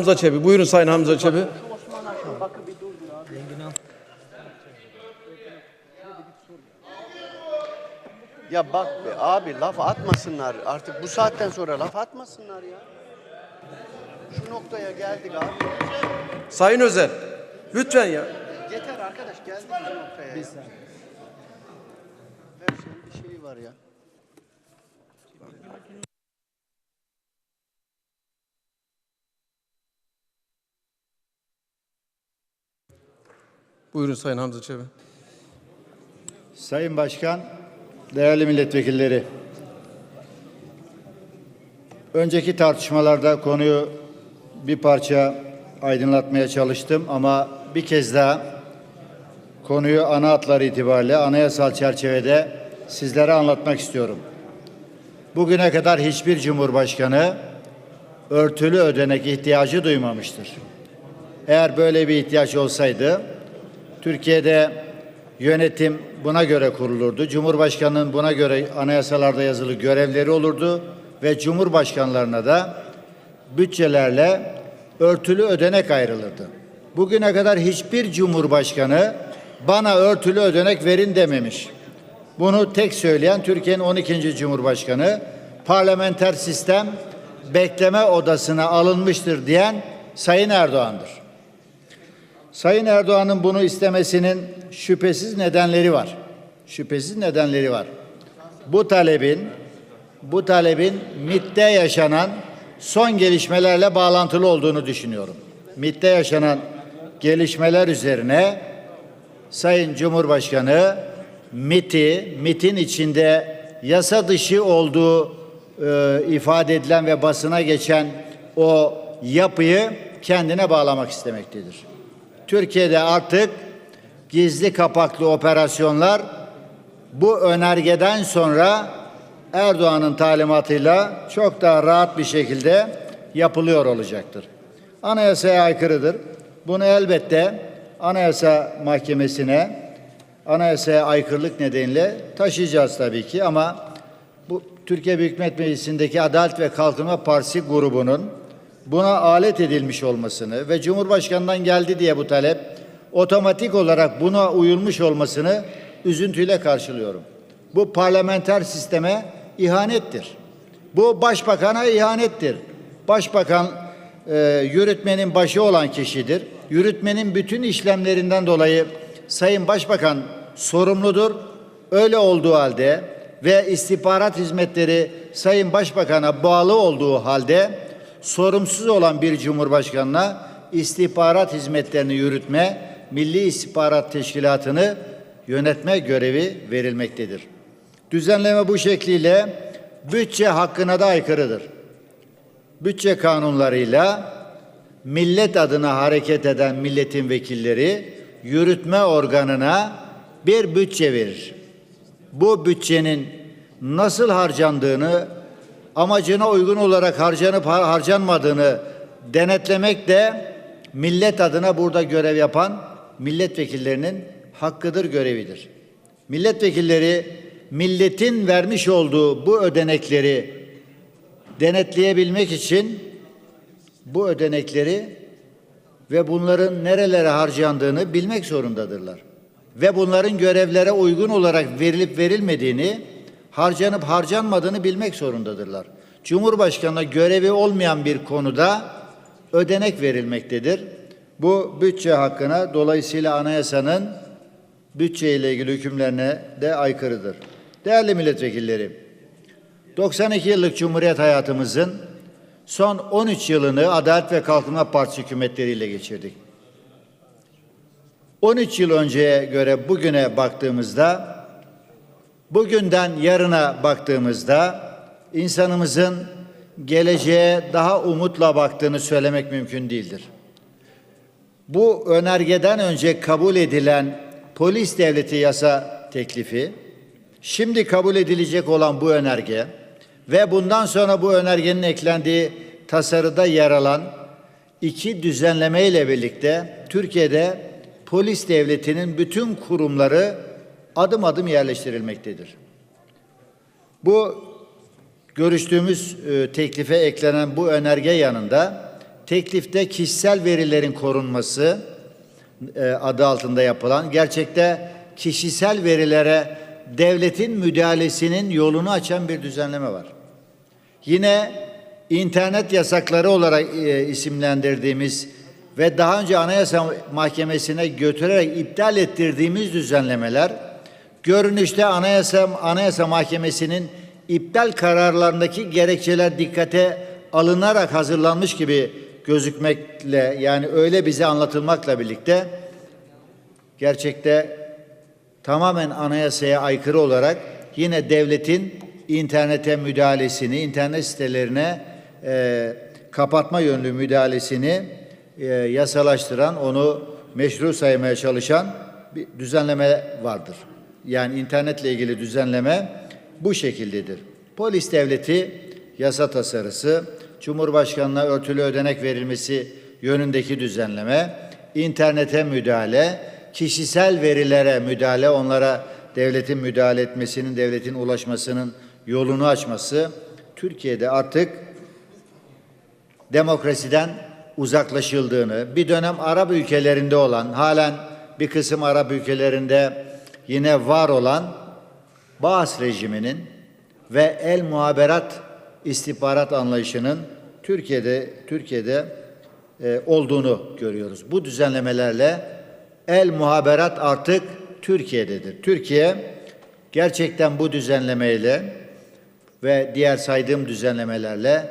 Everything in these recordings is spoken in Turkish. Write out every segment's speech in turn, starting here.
Hamza Çebi. Buyurun Sayın Hamza Çebi. Ya bak be abi laf atmasınlar artık bu saatten sonra laf atmasınlar ya. Şu noktaya geldik abi. Sayın Özel. Lütfen ya. Yeter arkadaş geldik bu noktaya ya. Her şeyin bir şeyi var ya. Buyurun Sayın Hamza Çebi. Sayın Başkan, değerli milletvekilleri. Önceki tartışmalarda konuyu bir parça aydınlatmaya çalıştım ama bir kez daha konuyu ana hatları itibariyle anayasal çerçevede sizlere anlatmak istiyorum. Bugüne kadar hiçbir cumhurbaşkanı örtülü ödenek ihtiyacı duymamıştır. Eğer böyle bir ihtiyaç olsaydı Türkiye'de yönetim buna göre kurulurdu. Cumhurbaşkanının buna göre anayasalarda yazılı görevleri olurdu ve cumhurbaşkanlarına da bütçelerle örtülü ödenek ayrılırdı. Bugüne kadar hiçbir cumhurbaşkanı bana örtülü ödenek verin dememiş. Bunu tek söyleyen Türkiye'nin 12. Cumhurbaşkanı parlamenter sistem bekleme odasına alınmıştır diyen Sayın Erdoğan'dır. Sayın Erdoğan'ın bunu istemesinin şüphesiz nedenleri var. Şüphesiz nedenleri var. Bu talebin bu talebin MİT'te yaşanan son gelişmelerle bağlantılı olduğunu düşünüyorum. MİT'te yaşanan gelişmeler üzerine Sayın Cumhurbaşkanı MİT'i, MİT'in içinde yasa dışı olduğu e, ifade edilen ve basına geçen o yapıyı kendine bağlamak istemektedir. Türkiye'de artık gizli kapaklı operasyonlar bu önergeden sonra Erdoğan'ın talimatıyla çok daha rahat bir şekilde yapılıyor olacaktır. Anayasaya aykırıdır. Bunu elbette Anayasa Mahkemesi'ne anayasaya aykırılık nedeniyle taşıyacağız tabii ki ama bu Türkiye Büyük Millet Meclisi'ndeki Adalet ve Kalkınma Partisi grubunun buna alet edilmiş olmasını ve Cumhurbaşkanı'ndan geldi diye bu talep otomatik olarak buna uyulmuş olmasını üzüntüyle karşılıyorum. Bu parlamenter sisteme ihanettir. Bu başbakana ihanettir. Başbakan e, yürütmenin başı olan kişidir. Yürütmenin bütün işlemlerinden dolayı Sayın Başbakan sorumludur. Öyle olduğu halde ve istihbarat hizmetleri Sayın Başbakan'a bağlı olduğu halde sorumsuz olan bir cumhurbaşkanına istihbarat hizmetlerini yürütme, Milli İstihbarat Teşkilatı'nı yönetme görevi verilmektedir. Düzenleme bu şekliyle bütçe hakkına da aykırıdır. Bütçe kanunlarıyla millet adına hareket eden milletin vekilleri yürütme organına bir bütçe verir. Bu bütçenin nasıl harcandığını, amacına uygun olarak harcanıp har- harcanmadığını denetlemek de millet adına burada görev yapan milletvekillerinin hakkıdır, görevidir. Milletvekilleri milletin vermiş olduğu bu ödenekleri denetleyebilmek için bu ödenekleri ve bunların nerelere harcandığını bilmek zorundadırlar. Ve bunların görevlere uygun olarak verilip verilmediğini, harcanıp harcanmadığını bilmek zorundadırlar. Cumhurbaşkanına görevi olmayan bir konuda ödenek verilmektedir. Bu bütçe hakkına dolayısıyla anayasanın bütçe ile ilgili hükümlerine de aykırıdır. Değerli milletvekilleri, 92 yıllık Cumhuriyet hayatımızın son 13 yılını Adalet ve Kalkınma Partisi hükümetleriyle geçirdik. 13 yıl önceye göre bugüne baktığımızda, bugünden yarına baktığımızda insanımızın geleceğe daha umutla baktığını söylemek mümkün değildir. Bu önergeden önce kabul edilen polis devleti yasa teklifi, şimdi kabul edilecek olan bu önerge ve bundan sonra bu önergenin eklendiği tasarıda yer alan iki düzenleme ile birlikte Türkiye'de polis devletinin bütün kurumları adım adım yerleştirilmektedir. Bu görüştüğümüz e, teklife eklenen bu önerge yanında teklifte kişisel verilerin korunması e, adı altında yapılan gerçekte kişisel verilere devletin müdahalesinin yolunu açan bir düzenleme var. Yine internet yasakları olarak e, isimlendirdiğimiz ve daha önce Anayasa Mahkemesi'ne götürerek iptal ettirdiğimiz düzenlemeler görünüşte Anayasa Anayasa Mahkemesi'nin iptal kararlarındaki gerekçeler dikkate alınarak hazırlanmış gibi gözükmekle yani öyle bize anlatılmakla birlikte gerçekte tamamen anayasaya aykırı olarak yine devletin internete müdahalesini, internet sitelerine e, kapatma yönlü müdahalesini e, yasalaştıran, onu meşru saymaya çalışan bir düzenleme vardır. Yani internetle ilgili düzenleme bu şekildedir. Polis devleti yasa tasarısı, Cumhurbaşkanına örtülü ödenek verilmesi yönündeki düzenleme, internete müdahale, kişisel verilere müdahale, onlara devletin müdahale etmesinin, devletin ulaşmasının yolunu açması Türkiye'de artık demokrasiden uzaklaşıldığını, bir dönem Arap ülkelerinde olan, halen bir kısım Arap ülkelerinde yine var olan Baas rejiminin ve el muhaberat istihbarat anlayışının Türkiye'de Türkiye'de e, olduğunu görüyoruz. Bu düzenlemelerle el muhaberat artık Türkiye'dedir. Türkiye gerçekten bu düzenlemeyle ve diğer saydığım düzenlemelerle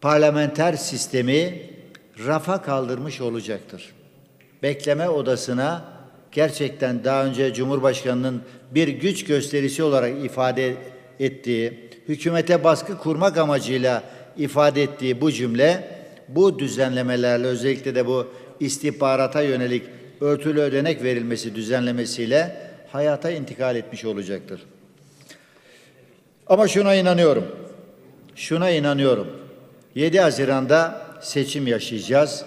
parlamenter sistemi rafa kaldırmış olacaktır. Bekleme odasına gerçekten daha önce Cumhurbaşkanı'nın bir güç gösterisi olarak ifade ettiği, hükümete baskı kurmak amacıyla ifade ettiği bu cümle, bu düzenlemelerle özellikle de bu istihbarata yönelik örtülü ödenek verilmesi düzenlemesiyle hayata intikal etmiş olacaktır. Ama şuna inanıyorum. Şuna inanıyorum. 7 Haziran'da seçim yaşayacağız.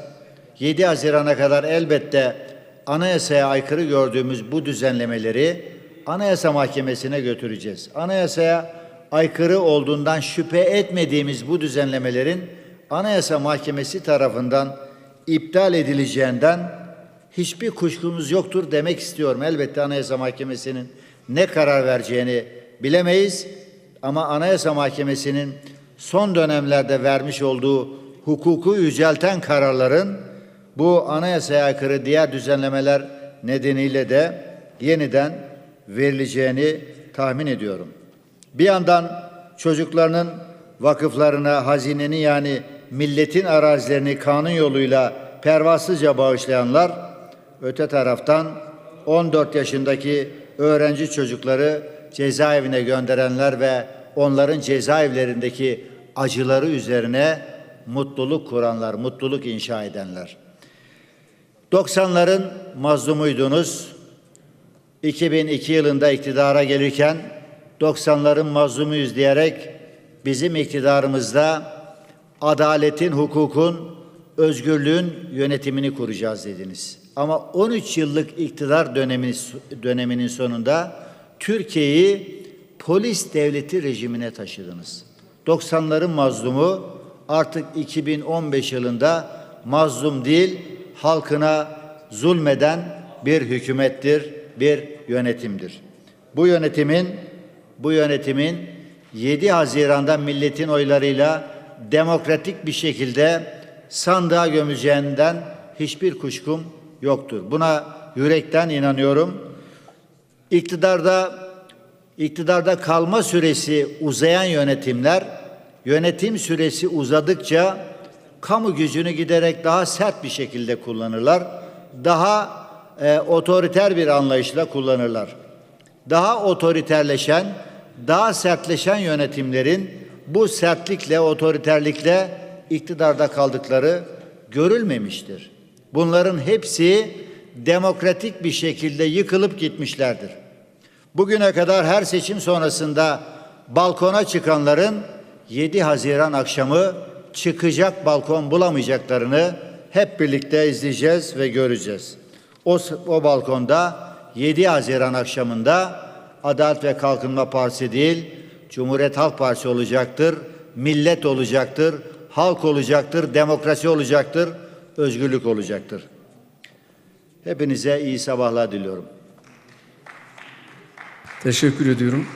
7 Haziran'a kadar elbette anayasaya aykırı gördüğümüz bu düzenlemeleri Anayasa Mahkemesi'ne götüreceğiz. Anayasaya aykırı olduğundan şüphe etmediğimiz bu düzenlemelerin Anayasa Mahkemesi tarafından iptal edileceğinden hiçbir kuşkumuz yoktur demek istiyorum. Elbette Anayasa Mahkemesi'nin ne karar vereceğini bilemeyiz ama Anayasa Mahkemesi'nin son dönemlerde vermiş olduğu hukuku yücelten kararların bu anayasaya aykırı diğer düzenlemeler nedeniyle de yeniden verileceğini tahmin ediyorum. Bir yandan çocuklarının vakıflarına hazinenin yani milletin arazilerini kanun yoluyla pervasızca bağışlayanlar, öte taraftan 14 yaşındaki öğrenci çocukları cezaevine gönderenler ve onların cezaevlerindeki acıları üzerine mutluluk kuranlar, mutluluk inşa edenler. 90'ların mazlumuydunuz. 2002 yılında iktidara gelirken 90'ların mazlumuyuz diyerek bizim iktidarımızda adaletin, hukukun, özgürlüğün yönetimini kuracağız dediniz. Ama 13 yıllık iktidar dönemi, döneminin sonunda Türkiye'yi polis devleti rejimine taşıdınız. 90'ların mazlumu artık 2015 yılında mazlum değil, halkına zulmeden bir hükümettir, bir yönetimdir. Bu yönetimin bu yönetimin 7 Haziran'da milletin oylarıyla demokratik bir şekilde sandığa gömüleceğinden hiçbir kuşkum yoktur. Buna yürekten inanıyorum. İktidarda iktidarda kalma süresi uzayan yönetimler yönetim süresi uzadıkça kamu gücünü giderek daha sert bir şekilde kullanırlar. Daha e, otoriter bir anlayışla kullanırlar. Daha otoriterleşen, daha sertleşen yönetimlerin bu sertlikle, otoriterlikle iktidarda kaldıkları görülmemiştir. Bunların hepsi demokratik bir şekilde yıkılıp gitmişlerdir. Bugüne kadar her seçim sonrasında balkona çıkanların 7 Haziran akşamı çıkacak balkon bulamayacaklarını hep birlikte izleyeceğiz ve göreceğiz. O, o balkonda 7 Haziran akşamında Adalet ve Kalkınma Partisi değil, Cumhuriyet Halk Partisi olacaktır, millet olacaktır, halk olacaktır, demokrasi olacaktır, özgürlük olacaktır. Hepinize iyi sabahlar diliyorum. Teşekkür ediyorum.